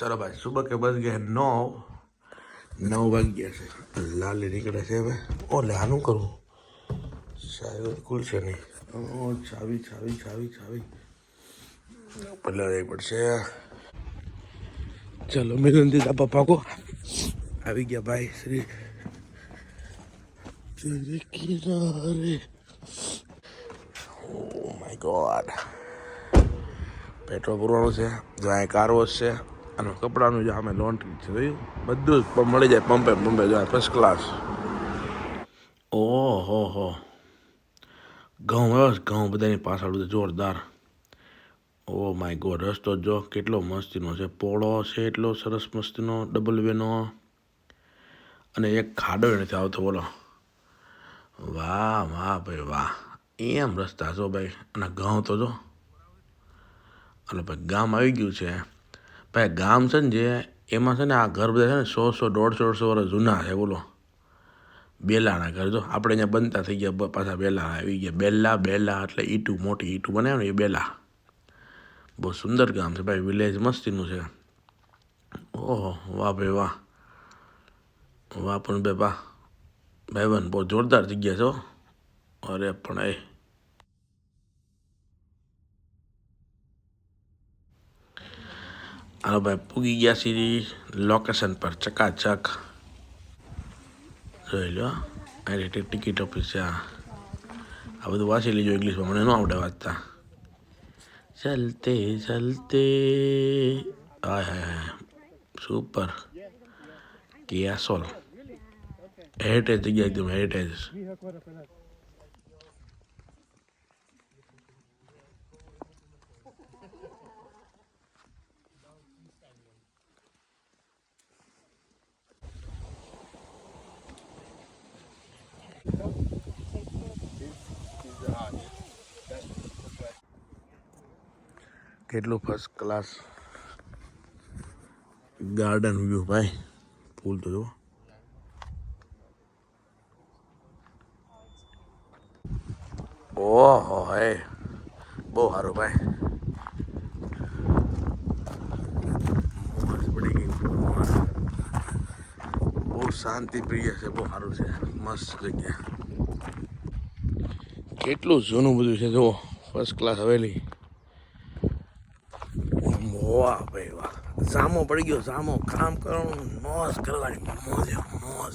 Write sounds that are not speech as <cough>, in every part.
ચલો ભાઈ, સુબહ કે બસ ગયા નવ નવ વાગ્યા છે. લાલી નીકળે છે હવે. ઓલે આનું કરવું સાહેબ, કુલ છે નહીં. ઓ, ચાવી ચાવી ચાવી ચાવી. પહેલાં રહી પડશે ચલો, મિલન દીધા પપ્પા કો. આવી ગયા ભાઈ, શ્રી કિનારે. ઓ માય ગોડ પેટ્રોલ પૂરવાનું છે, જો કાર વોશ છે. અને કપડાનું જે અમે લોન્ડ્રી છે, જોયું? બધું જ મળી જાય પંપે પંપે જો ફર્સ્ટ ક્લાસ ઓહો હો ઘઉં, બસ ઘઉં બધાની પાછળ જોરદાર. ઓ માય ગોડ, રસ્તો જો કેટલો મસ્તીનો છે. પોળો છે એટલો સરસ મસ્તીનો ડબલ વેનો અને એક ખાડો નથી આવતો, બોલો. વાહ વાહ ભાઈ, વાહ. એમ રસ્તા છો ભાઈ. અને ઘઉં તો જો. અને ભાઈ ગામ આવી ગયું છે. ભાઈ ગામ છે ને જે, એમાં છે ને આ ઘર બધા છે ને સો સો, દોઢસો દોઢસો વર્ષ જૂના છે, બોલો. બેલાના ઘર, જો. આપણે અહીંયા બનતા થઈ ગયા પાછા બેલા આવી ગયા. બેલા બેલા, એટલે ઈટું, મોટી ઈટું બનાવે ને એ બેલા. બહુ સુંદર ગામ છે ભાઈ વિલેજ મસ્તીનું છે. ઓહો, વાહ ભાઈ, વાહ. વાહ પણ બે, વાહ. ભાઈબંધ બહુ જોરદાર જગ્યા છે અરે પણ, એ હાલો ભાઈ પૂગી ગયા છીએ લોકેશન પર ચકાચક જોઈ લો આ રીતે ટિકિટ ઓફિસ છે આ બધું વાંચી લેજો ઇંગ્લિશમાં મને ન આવડે વાંચતા ચલતે ચલતે હાય હા સુપર કિયાસોલ હેરિટેજ જગ્યા એકદમ હેરિટેજ કેટલું ફર્સ્ટ ક્લાસ ગાર્ડન વ્યૂ ભાઈ? ફૂલ તો જુઓ. ઓહો, હે. બહુ સારું ભાઈ. બહુ શાંતિ પ્રિય છે, બહુ સારું છે. મસ્ત જગ્યા. કેટલું જૂનું બધું છે, જુઓ. First class haveli. વાહ ભાઈ વાહ. સામો પડી ગયો સામો કામ કરવાનું મોજ કરવાની મોજ મોજ.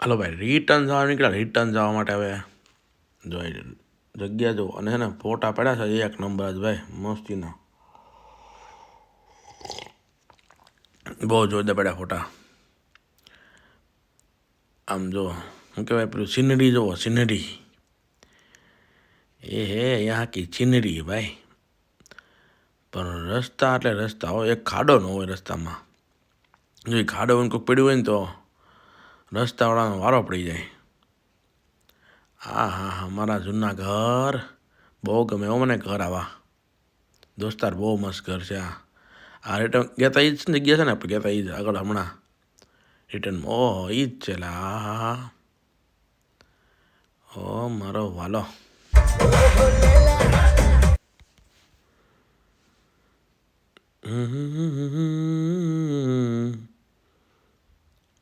હાલો ભાઈ રિટર્ન જવા નીકળ્યા રિટર્ન જવા માટે હવે જોઈ જગ્યા જો અને છે ને, ફોટા પડ્યા છે, એક નંબર જ ભાઈ, મસ્તીના. બહુ જોરદાર પડ્યા ફોટા. આમ જો, શું કહેવાય પેલું સિનરી જુઓ સિનરી એ હે, અહીંયા કી સિનરી ભાઈ. પણ રસ્તા એટલે રસ્તા હોય એક ખાડો ન હોય રસ્તામાં. જો એ ખાડો હોય કોઈ પડ્યું હોય ને તો રસ્તાવાળાનો વારો પડી જાય. હા હા હા મારા જૂના ઘર. બહુ ગમે હો મને ઘર આવા. દોસ્તાર બહુ મસ્ત ઘર છે આ. આ રેટ ગયા તા એ જ જગ્યા છે ને આપણે? ગયા તા એ જ આગળ હમણાં. રિટર્ન ઓહ ઈ જ છે હા હા ઓ, મારો વાલો.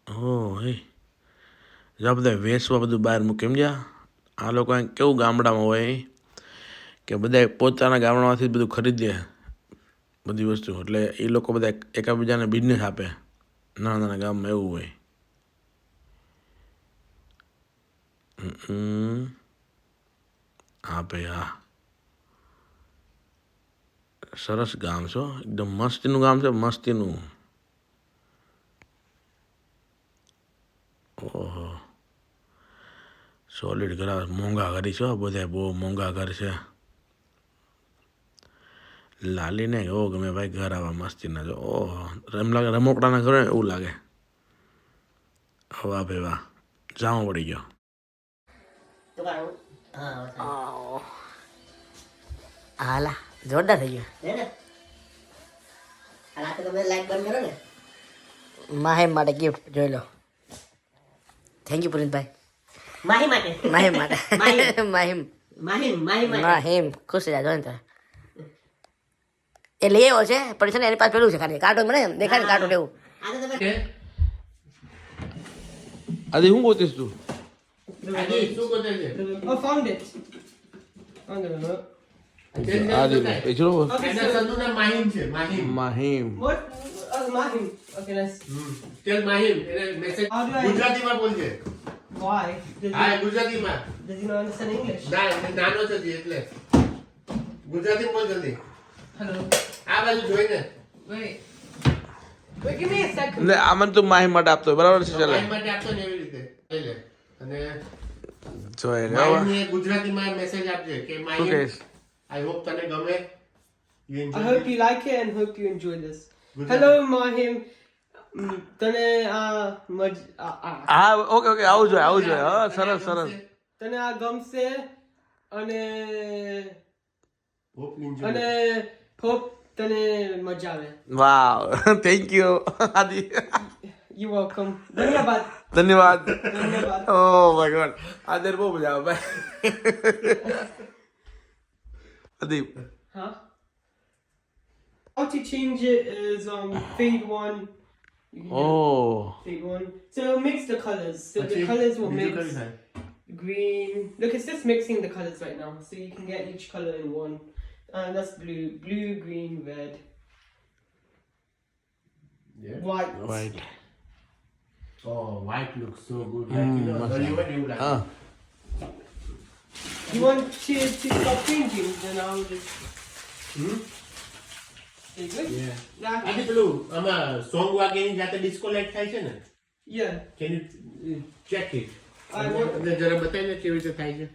ઓ, હે. જા બધા વેસવા બધું બહાર મૂકે, એમ જા. આ લોકો કેવું ગામડામાં હોય કે બધા પોતાના ગામડામાંથી બધું ખરીદે બધી વસ્તુ. એટલે એ લોકો બધા એક- એકાબીજાને બિઝનેસ આપે. નાના ગામમાં એવું હોય હમ. હા સરસ ગામ છો એકદમ મસ્તીનું ગામ છે મસ્તીનું ઓહો સોલિડ ઘર મોંઘા ઘર છો બધા બહુ મોંઘા ઘર છે લાલીને એવો ગમે ભાઈ ઘર આવા મસ્તીના જો. ઓહો એમ લાગે રમોકડાના ઘરે ને એવું લાગે. વાહ ભેવા વાહ. જામો પડી ગયો. હાલા જોરદાર થઈ ગયો. હે ને? આ રાતે તમે લાઈટ બંધ કરો ને. માહેમ માટે ગિફ્ટ જોઈ લો. થેન્ક યુ પુનિતભાઈ. માહી માટે. માહિમ માટે. માહિમ. માહિમ માહિમ માહિમ ખુશ રહ્યા જાય ને એટલે એવો છે પણ છે ને એની પાસે પેલું છે ખાલી કાર્ટૂન મને દેખાય ને કાર્ટૂન એવું. આ તો તમે આજે શું ગોતીશ? તું ગુજરાતીમાં હા એ બોલ જલ્દી. Hello. આ બાજુ જોઈને. એટલે તું માહિમ માટે આપતો હોય, બરાબર છે ચાલે. માટે આપતો ને એવી રીતે. લઈ લે. અને જોઈ રહ્યો ગુજરાતીમાં મેસેજ આપજે કે શું માહિમ આઈ હોપ તને ગમે. I hope you like it and hope you enjoy this. Hello, Mahim. તને આ મજ આ આ. હા ઓકે ઓકે આવું જોઈએ આવું જોઈએ હા સરસ સરસ. તને આ ગમશે અને અને. હોપ તને મજા આવે wow thank you Adi you welcome ધન્યવાદ ધન્યવાદ ધન્યવાદ ઓ માય ગોડ આદર બહુ મજા આવે ભાઈ અદીપ Huh? How to change it is um fade one. You can O Fade one. So it'll mix the colors. So the પછી colors will બીજું mix કયું થાય? green. Look, it's just mixing the colors right now. So you can get each color in one. And that's blue, blue, green, red, Yeah. white. Right Oh, white looks so good. Like, you know, નળીઓ હોય ને એવું લાગે. હા You want to, to stop changing? Then I'll just. Hmm? Are you good? Yeah. Yeah. આજે પેલું આમાં song વાગેની જાતે ડિસ્કો લાઈટ થાય છે ને Yeah. Can you check it I will. અને જરા બતાવી દે કેવી રીતે થાય છે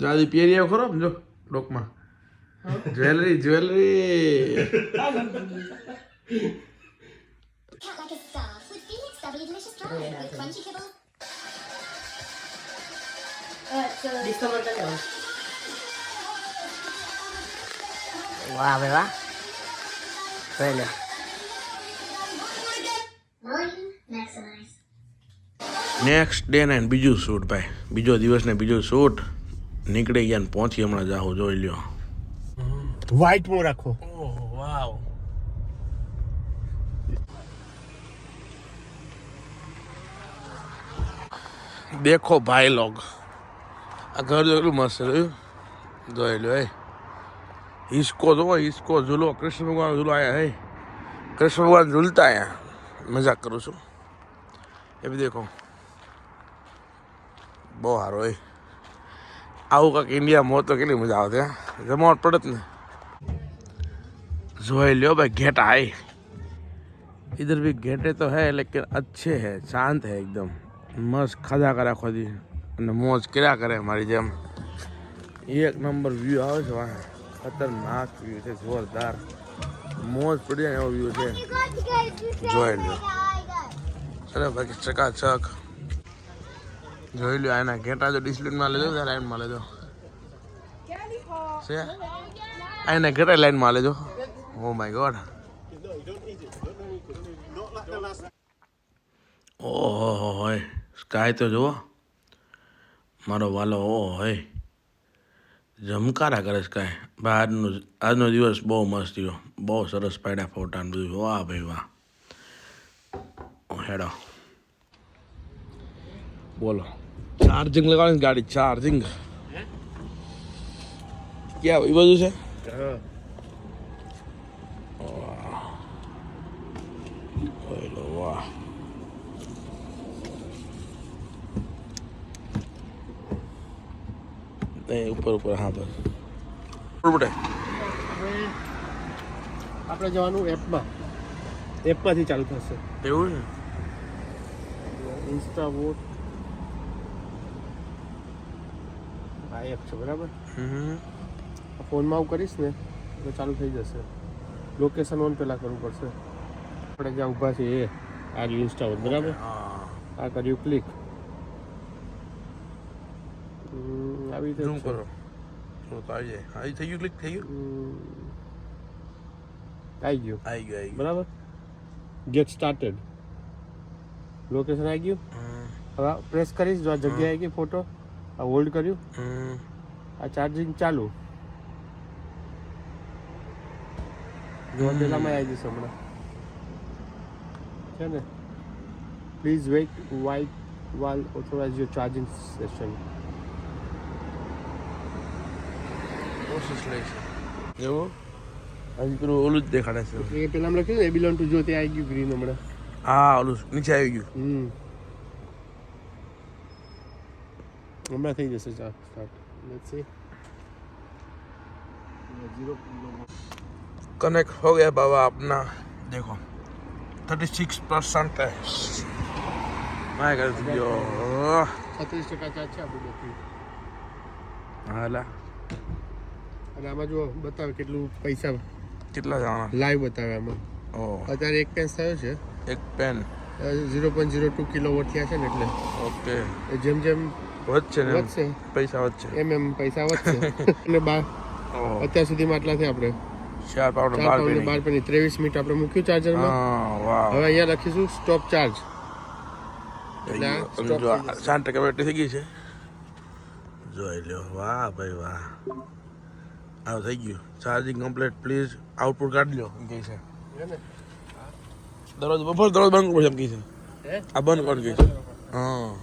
દાદી પહેરી આવ ખરો જો ડોકમાં જ્વેલરી જ્વેલરી. વાહ વાહ જોઈ લો નેક્સ્ટ ડે ને બીજું શૂટ ભાઈ બીજો દિવસ ને બીજું શૂટ નીકળી ગયા ને પહોંચી હમણાં જાઓ જોઈ લ્યો. વ્હાઈટ મો રાખો. ઓહ વાવ. દેખો ભાઈ લોગ. આ ઘર જો એટલું મસ્ત રહ્યું. જોઈ લો એ હિસકો જોવો હિસકો ઝૂલો. કૃષ્ણ ભગવાન ઝૂલો આયા હે. કૃષ્ણ ભગવાન ઝૂલતા આયા. મજાક કરું છું. એ બી દેખો. બહુ સારો એ આવું કાંક ઇન્ડિયામાં હોત તો કેટલી મજા આવતી હા જમાવટ પડત ને જોઈ लो भाई घेट आए इधर भी घेटे तो है लेकिन अच्छे है शांत है एकदम मस्त खजा करे खुदी અને મોજ કર્યા કરે મારી જેમ એક નંબર વ્યૂ આવે છે વાહ ખતરનાક વ્યૂ છે જોરદાર મોજ પડી જાય એવો વ્યૂ છે જોઈ લો અરે બાકી ચકાચક જોઈ લો આના ઘેટા જો ડિસ્પ્લિનમાં લેજો ત્યાં લાઈનમાં લેજો. છે? આના ઘેટા લાઈનમાં લેજો. ઓ માય ગોડ ઓહો હોય સ્કાય તો જુઓ. મારો વાલો ઓ હોય જમકારા કરે સ્કાય ભાઈ, આજનો આજનો દિવસ બહુ મસ્ત થયો. બહુ સરસ પાડ્યા ફોટા બધું. વાહ ભાઈ, વાહ. હેડો. બોલો. ચાર્જિંગ લગાવવાની ગાડી ચાર્જિંગ ક્યાં એ બધું છે? ઉપર ઉપર હા બસ. ઉપર આપણે જવાનું એપમાં. એપમાંથી ચાલુ થશે. એવું ને ઇન્સ્ટા વોટ આ એપ છે બરાબર? હમ. આ ફોનમાં આવું કરીશ ને તો ચાલુ થઈ જશે. લોકેશન ઓન પહેલાં કરવું પડશે. આપણે જ્યાં ઊભા છીએ એ આ રહ્યું ઇન્સ્ટા વોટ બરાબર? હા. આ કર્યું ક્લિક આવી રીતે શું કરો. તો આવી જાય. હા થઈ ગયું ક્લિક થઈ ગયું? આવી ગયું. આવી ગયું આવી ગયું. બરાબર? ગેટ સ્ટાર્ટેડ લોકેશન આવી ગયું? હવે પ્રેસ કરીશ જો આ જગ્યાએ આવી ગઈ ફોટો આ હોલ્ડ કર્યું. આ ચાર્જિંગ ચાલુ. પેલામાં આવી જશે હમણાં. છે ને? Please wait wait while authorize your charging session process લે છે. હજી પેલું ઓલું જ દેખાડે છે. એ પેલામાં લખ્યું ને એ બિલોન ટુ જો તે આવી ગયું ગ્રીન હમણાં. હા ઓલું નીચે આવી ગયું. હમ. હમણાં થઈ જશે ચા સ્ટાર્ટ લેટ્સ સી कनेक्ट हो गया बाबा अपना देखो थर्टी सिक्स परसेंट है मैं कर दियो છત્રીસ ટકા ચાર્જ છે આપણું બેટરી હાલા અને આમાં જો બતાવે કેટલું પૈસા કેટલા જવાના લાઈવ બતાવે આમાં ઓ અત્યારે એક પેન્સ થયો છે એક pen zero point zero two kilowatt થયા છે ને એટલે. ઓકે. એ જેમ જેમ વધશે ને વધશે. પૈસા વધશે. એમ એમ પૈસા વધશે. <laughs> અને બાર અત્યાર સુધીમાં આટલા થયા આપણે. ચાર પાવડર બાર પાવડર બાર પેની. ત્રેવીસ મિનિટ આપણે મૂક્યું ચાર્જરમાં. હવે અહીંયા લખીશું સ્ટોપ ચાર્જ એટલે થઈ ટકા બેટરી થઈ ગઈ છે. જોઈ લ્યો. વાહ ભાઈ વાહ. આવું થઈ ગયું. ચાર્જિંગ કમ્પ્લીટ પ્લીઝ આઉટપુટ કાઢી લો કહે છે. દરવાજો બપોર દરવાજો બંધ કરો છે એમ કહે છે. હે? આ બંધ કરી છે. હા.